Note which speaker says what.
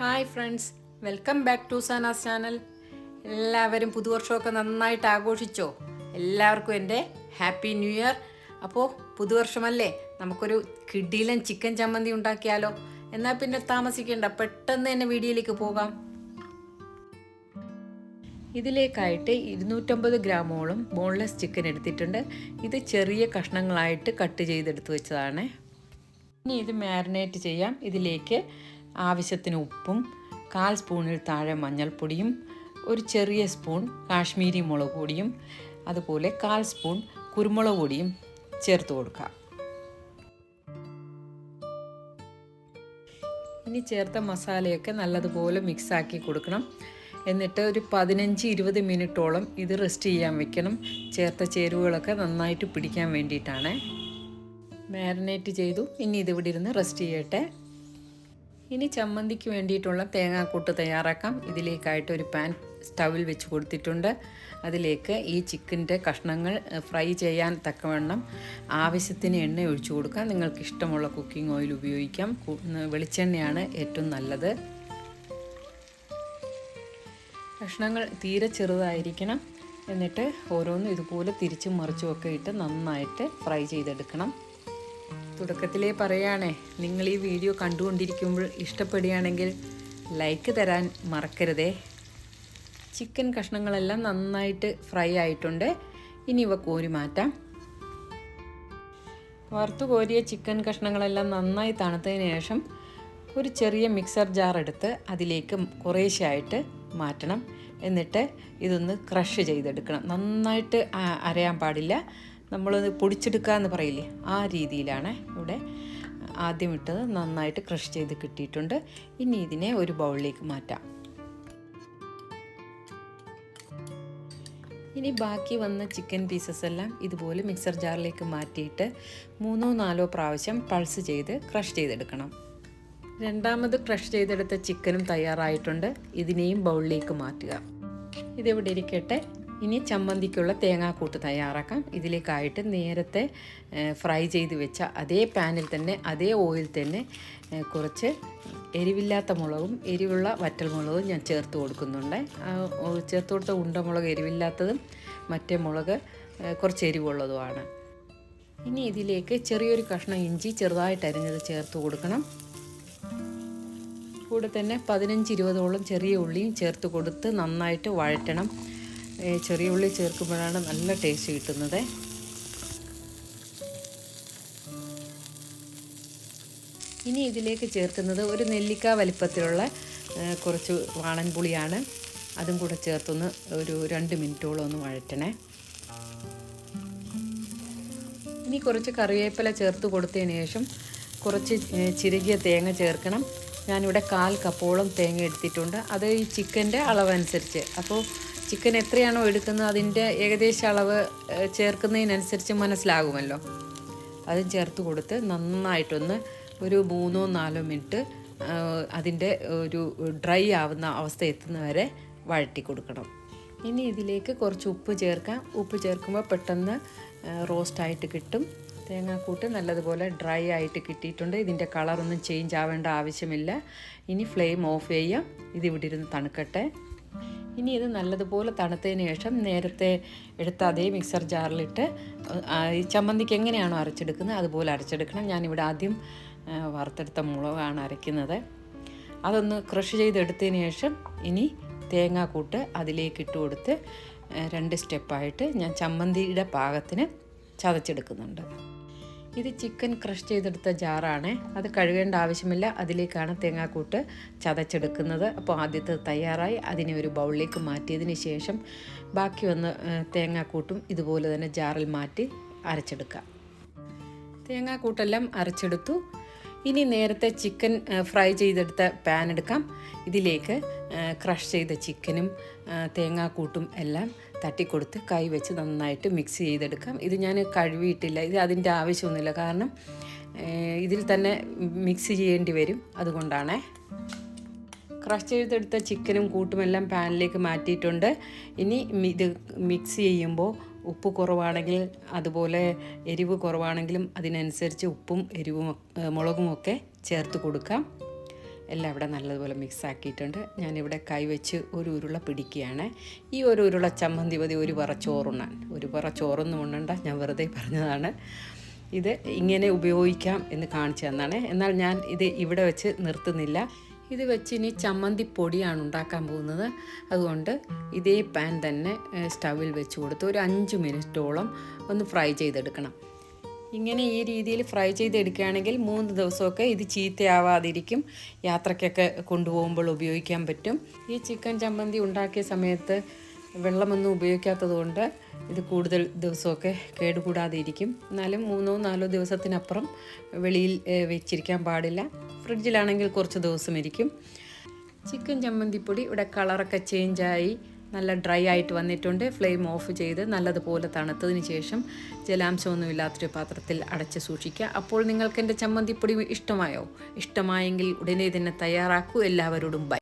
Speaker 1: Hi friends welcome back to Sana's channel. എല്ലാവരും പുതുവർഷമൊക്കെ നന്നായിട്ട് ആഘോഷിച്ചോ? എല്ലാവർക്കും എന്റെ ഹാപ്പി ന്യൂ ഇയർ. അപ്പോൾ പുതുവർഷമല്ലേ? നമുക്കൊരു കിഡിലൻ ചിക്കൻ ചമ്മന്തി ഉണ്ടാക്കിയാലോ? എന്നാൽ പിന്നെ താമസിക്കേണ്ട പെട്ടെന്ന് തന്നെ വീഡിയോയിലേക്ക് പോകാം. ഇതിലേക്കായിട്ട് ഇരുന്നൂറ്റമ്പത് ഗ്രാമോളം ബോൺലെസ് ചിക്കൻ എടുത്തിട്ടുണ്ട്. ഇത് ചെറിയ കഷ്ണങ്ങളായിട്ട് കട്ട് ചെയ്തെടുത്ത് വെച്ചതാണ്. ഇനി ഇത് മാരിനേറ്റ് ചെയ്യാം. ഇതിലേക്ക് ആവശ്യത്തിന് ഉപ്പും കാൽ സ്പൂണിൽ താഴെ മഞ്ഞൾപ്പൊടിയും ഒരു ചെറിയ സ്പൂൺ കാശ്മീരി മുളക് പൊടിയും അതുപോലെ കാൽ സ്പൂൺ കുരുമുളക് പൊടിയും ചേർത്ത് കൊടുക്കുക. ഇനി ചേർത്ത മസാലയൊക്കെ നല്ലതുപോലെ മിക്സാക്കി കൊടുക്കണം. എന്നിട്ട് ഒരു പതിനഞ്ച് ഇരുപത് മിനിറ്റോളം ഇത് റെസ്റ്റ് ചെയ്യാൻ വെക്കണം. ചേർത്ത ചേരുവകളൊക്കെ നന്നായിട്ട് പിടിക്കാൻ വേണ്ടിയിട്ടാണ്. മാരിനേറ്റ് ചെയ്തു. ഇനി ഇതിവിടെ ഇരുന്ന് റെസ്റ്റ് ചെയ്യട്ടെ. ഇനി ചമ്മന്തിക്ക് വേണ്ടിയിട്ടുള്ള തേങ്ങാക്കൂട്ട് തയ്യാറാക്കാം. ഇതിലേക്കായിട്ട് ഒരു പാൻ സ്റ്റവിൽ വെച്ച് കൊടുത്തിട്ടുണ്ട്. അതിലേക്ക് ഈ ചിക്കന്റെ കഷ്ണങ്ങൾ ഫ്രൈ ചെയ്യാൻ തക്കവണ്ണം ആവശ്യത്തിന് എണ്ണ ഒഴിച്ചു കൊടുക്കാം. നിങ്ങൾക്ക് ഇഷ്ടമുള്ള കുക്കിംഗ് ഓയിൽ ഉപയോഗിക്കാം. വെളിച്ചെണ്ണയാണ് ഏറ്റവും നല്ലത്. കഷ്ണങ്ങൾ തീരെ ചെറുതായിരിക്കണം. എന്നിട്ട് ഓരോന്നും ഇതുപോലെ തിരിച്ചും മറിച്ചും ഒക്കെ ഇട്ട് നന്നായിട്ട് ഫ്രൈ ചെയ്തെടുക്കണം. തുടക്കത്തിലേ പറയുകയാണേ നിങ്ങൾ ഈ വീഡിയോ കണ്ടുകൊണ്ടിരിക്കുമ്പോൾ ഇഷ്ടപ്പെടുകയാണെങ്കിൽ ലൈക്ക് തരാൻ മറക്കരുതേ. ചിക്കൻ കഷ്ണങ്ങളെല്ലാം നന്നായിട്ട് ഫ്രൈ ആയിട്ടുണ്ട്. ഇനി ഇവ കോരി മാറ്റാം. വറുത്തു കോരിയ ചിക്കൻ കഷ്ണങ്ങളെല്ലാം നന്നായി തണുത്തതിന് ശേഷം ഒരു ചെറിയ മിക്സർ ജാർ എടുത്ത് അതിലേക്ക് കുറേശ്ശെയായിട്ട് മാറ്റണം. എന്നിട്ട് ഇതൊന്ന് ക്രഷ് ചെയ്തെടുക്കണം. നന്നായിട്ട് അരയാൻ പാടില്ല. നമ്മളത് പൊടിച്ചെടുക്കുക എന്ന് പറയില്ലേ? ആ രീതിയിലാണ് ഇവിടെ ആദ്യം ഇട്ടത്. നന്നായിട്ട് ക്രഷ് ചെയ്ത് കിട്ടിയിട്ടുണ്ട്. ഇനി ഇതിനെ ഒരു ബൗളിലേക്ക് മാറ്റാം. ഇനി ബാക്കി വന്ന ചിക്കൻ പീസസ് എല്ലാം ഇതുപോലെ മിക്സർ ജാറിലേക്ക് മാറ്റിയിട്ട് മൂന്നോ നാലോ പ്രാവശ്യം പൾസ് ചെയ്ത് ക്രഷ് ചെയ്തെടുക്കണം. രണ്ടാമത് ക്രഷ് ചെയ്തെടുത്ത ചിക്കനും തയ്യാറായിട്ടുണ്ട്. ഇതിനെയും ബൗളിലേക്ക് മാറ്റുക. ഇതെവിടെ ഇരിക്കട്ടെ? ഇനി ചമ്മന്തിക്കുള്ള തേങ്ങാക്കൂട്ട് തയ്യാറാക്കാം. ഇതിലേക്കായിട്ട് നേരത്തെ ഫ്രൈ ചെയ്ത് വെച്ച അതേ പാനിൽ തന്നെ അതേ ഓയിൽ തന്നെ കുറച്ച് എരിവില്ലാത്ത മുളകും എരിവുള്ള വറ്റൽമുളകും ഞാൻ ചേർത്ത് കൊടുക്കുന്നുണ്ട്. ചേർത്ത് കൊടുത്ത ഉണ്ടമുളക് എരിവില്ലാത്തതും മറ്റേ മുളക് കുറച്ച് എരിവുള്ളതുമാണ്. ഇനി ഇതിലേക്ക് ചെറിയൊരു കഷ്ണം ഇഞ്ചി ചെറുതായിട്ട് അരിഞ്ഞത് ചേർത്ത് കൊടുക്കണം. കൂടെ തന്നെ പതിനഞ്ച് ഇരുപതോളം ചെറിയ ഉള്ളിയും ചേർത്ത് കൊടുത്ത് നന്നായിട്ട് വഴറ്റണം. ചെറിയ ഉള്ളി ചേർക്കുമ്പോഴാണ് നല്ല ടേസ്റ്റ് കിട്ടുന്നത്. ഇനി ഇതിലേക്ക് ചേർക്കുന്നത് ഒരു നെല്ലിക്ക വലിപ്പത്തിലുള്ള കുറച്ച് വാളൻപുളിയാണ് അതും കൂടെ ചേർത്തൊന്ന് ഒരു രണ്ട് മിനിറ്റോളം ഒന്ന് വഴറ്റണേ. ഇനി കുറച്ച് കറിവേപ്പില ചേർത്ത് കൊടുത്തതിന് ശേഷം കുറച്ച് ചിരകിയ തേങ്ങ ചേർക്കണം. ഞാനിവിടെ കാൽ കപ്പോളം തേങ്ങ എടുത്തിട്ടുണ്ട്. അത് ഈ ചിക്കന്റെ അളവനുസരിച്ച്. അപ്പോൾ ചിക്കൻ എത്രയാണോ എടുക്കുന്നത് അതിന്റെ ഏകദേശം അളവ് ചേർക്കുന്നതിനനുസരിച്ച് മനസ്സിലാകുമല്ലോ. അതും ചേർത്ത് കൊടുത്ത് നന്നായിട്ടൊന്ന് ഒരു മൂന്നോ നാലോ മിനിറ്റ് അതിന്റെ ഒരു ഡ്രൈ ആവുന്ന അവസ്ഥ എത്തുന്നവരെ വഴറ്റി കൊടുക്കണം. ഇനി ഇതിലേക്ക് കുറച്ച് ഉപ്പ് ചേർക്കാം. ഉപ്പ് ചേർക്കുമ്പോൾ പെട്ടെന്ന് റോസ്റ്റായിട്ട് കിട്ടും. തേങ്ങാക്കൂട്ട് നല്ലതുപോലെ ഡ്രൈ ആയിട്ട് കിട്ടിയിട്ടുണ്ട്. ഇതിന്റെ കളറൊന്നും ചേഞ്ച് ആവേണ്ട ആവശ്യമില്ല. ഇനി ഫ്ലെയിം ഓഫ് ചെയ്യാം. ഇതിവിടെ ഇരുന്ന് തണുക്കട്ടെ. ഇനി ഇത് നല്ലതുപോലെ തണുത്തതിന് ശേഷം നേരത്തെ എടുത്ത അതേ മിക്സർ ജാറിലിട്ട് ഈ ചമ്മന്തിക്ക് എങ്ങനെയാണോ അരച്ചെടുക്കുന്നത് അതുപോലെ അരച്ചെടുക്കണം. ഞാനിവിടെ ആദ്യം വറുത്തെടുത്ത മുളകാണ് അരയ്ക്കുന്നത്. അതൊന്ന് ക്രഷ് ചെയ്തെടുത്തതിന് ശേഷം ഇനി തേങ്ങാക്കൂട്ട് അതിലേക്ക് ഇട്ട് കൊടുത്ത് രണ്ട് സ്റ്റെപ്പായിട്ട് ഞാൻ ചമ്മന്തിയുടെ പാകത്തിന് ചതച്ചെടുക്കുന്നുണ്ട്. ഇത് ചിക്കൻ ക്രഷ് ചെയ്തെടുത്ത ജാറാണ്. അത് കഴുകേണ്ട ആവശ്യമില്ല. അതിലേക്കാണ് തേങ്ങാക്കൂട്ട് ചതച്ചെടുക്കുന്നത്. അപ്പോൾ ആദ്യത്തെ തയ്യാറായി. അതിനെ ഒരു ബൗളിലേക്ക് മാറ്റിയതിന് ശേഷം ബാക്കി വന്ന തേങ്ങാക്കൂട്ടും ഇതുപോലെ തന്നെ ജാറിൽ മാറ്റി അരച്ചെടുക്കാം തേങ്ങാക്കൂട്ടെല്ലാം അരച്ചെടുത്തു. ഇനി നേരത്തെ ചിക്കൻ ഫ്രൈ ചെയ്തെടുത്ത പാൻ എടുക്കാം. ഇതിലേക്ക് ക്രഷ് ചെയ്ത ചിക്കനും തേങ്ങാക്കൂട്ടും എല്ലാം തട്ടിക്കൊടുത്ത് കൈ വെച്ച് നന്നായിട്ട് മിക്സ് ചെയ്തെടുക്കാം. ഇത് ഞാൻ കഴുകിയിട്ടില്ല. ഇത് അതിന്റെ ആവശ്യമൊന്നുമില്ല. കാരണം ഇതിൽ തന്നെ മിക്സ് ചെയ്യേണ്ടി വരും. അതുകൊണ്ടാണേ. ക്രഷ് ചെയ്തെടുത്ത ചിക്കനും കൂട്ടുമെല്ലാം പാനിലേക്ക് മാറ്റിയിട്ടുണ്ട്. ഇനി ഇത് മിക്സ് ചെയ്യുമ്പോൾ ഉപ്പ് കുറവാണെങ്കിൽ അതുപോലെ എരിവ് കുറവാണെങ്കിലും അതിനനുസരിച്ച് ഉപ്പും എരിവും മുളകും ഒക്കെ ചേർത്ത് കൊടുക്കാം. എല്ലാം ഇവിടെ നല്ലതുപോലെ മിക്സ് ആക്കിയിട്ടുണ്ട്. ഞാനിവിടെ കൈവച്ച് ഒരു ഉരുള പിടിക്കുകയാണ്. ഈ ഒരു ഉരുള ചമ്മന്തി മതി ഒരു പറ ചോറുണ്ണാൻ. ഒരു പറ ചോറൊന്നും ഉണ്ണണ്ട ഞാൻ വെറുതെ പറഞ്ഞതാണ്. ഇത് ഇങ്ങനെ ഉപയോഗിക്കാം എന്ന് കാണിച്ചു തന്നാണ്. എന്നാൽ ഞാൻ ഇത് ഇവിടെ വെച്ച് നിർത്തുന്നില്ല. ഇത് വെച്ച് ഇനി ചമ്മന്തി പൊടിയാണ് ഉണ്ടാക്കാൻ പോകുന്നത്. അതുകൊണ്ട് ഇതേ പാൻ തന്നെ സ്റ്റവിൽ വെച്ച് കൊടുത്ത് ഒരു അഞ്ച് മിനിറ്റോളം ഒന്ന് ഫ്രൈ ചെയ്തെടുക്കണം. ഇങ്ങനെ ഈ രീതിയിൽ ഫ്രൈ ചെയ്തെടുക്കുകയാണെങ്കിൽ മൂന്ന് ദിവസമൊക്കെ ഇത് ചീത്തയാവാതിരിക്കും. യാത്രയ്ക്കൊക്കെ കൊണ്ടുപോകുമ്പോൾ ഉപയോഗിക്കാൻ പറ്റും. ഈ ചിക്കൻ ചമ്മന്തി ഉണ്ടാക്കിയ സമയത്ത് വെള്ളമൊന്നും ഉപയോഗിക്കാത്തത് കൊണ്ട് ഇത് കൂടുതൽ ദിവസമൊക്കെ കേടുകൂടാതെ ഇരിക്കും എന്നാലും മൂന്നോ നാലോ ദിവസത്തിനപ്പുറം വെളിയിൽ വെച്ചിരിക്കാൻ പാടില്ല. ഫ്രിഡ്ജിലാണെങ്കിൽ കുറച്ച് ദിവസം ഇരിക്കും ചിക്കൻ ചമ്മന്തിപ്പൊടി ഇവിടെ കളറൊക്കെ ചേഞ്ചായി നല്ല ഡ്രൈ ആയിട്ട് വന്നിട്ടുണ്ട്. ഫ്ലെയിം ഓഫ് ചെയ്ത് നല്ലതുപോലെ തണുത്തതിന് ശേഷം ജലാംശമൊന്നും ഇല്ലാത്തൊരു പാത്രത്തിൽ അടച്ച് സൂക്ഷിക്കുക. അപ്പോൾ നിങ്ങൾക്ക് എന്റെ ചമ്മന്തിപ്പൊടി ഇഷ്ടമായോ? ഇഷ്ടമായെങ്കിൽ ഉടനെ തന്നെ തയ്യാറാക്കൂ. എല്ലാവരോടും ബൈ.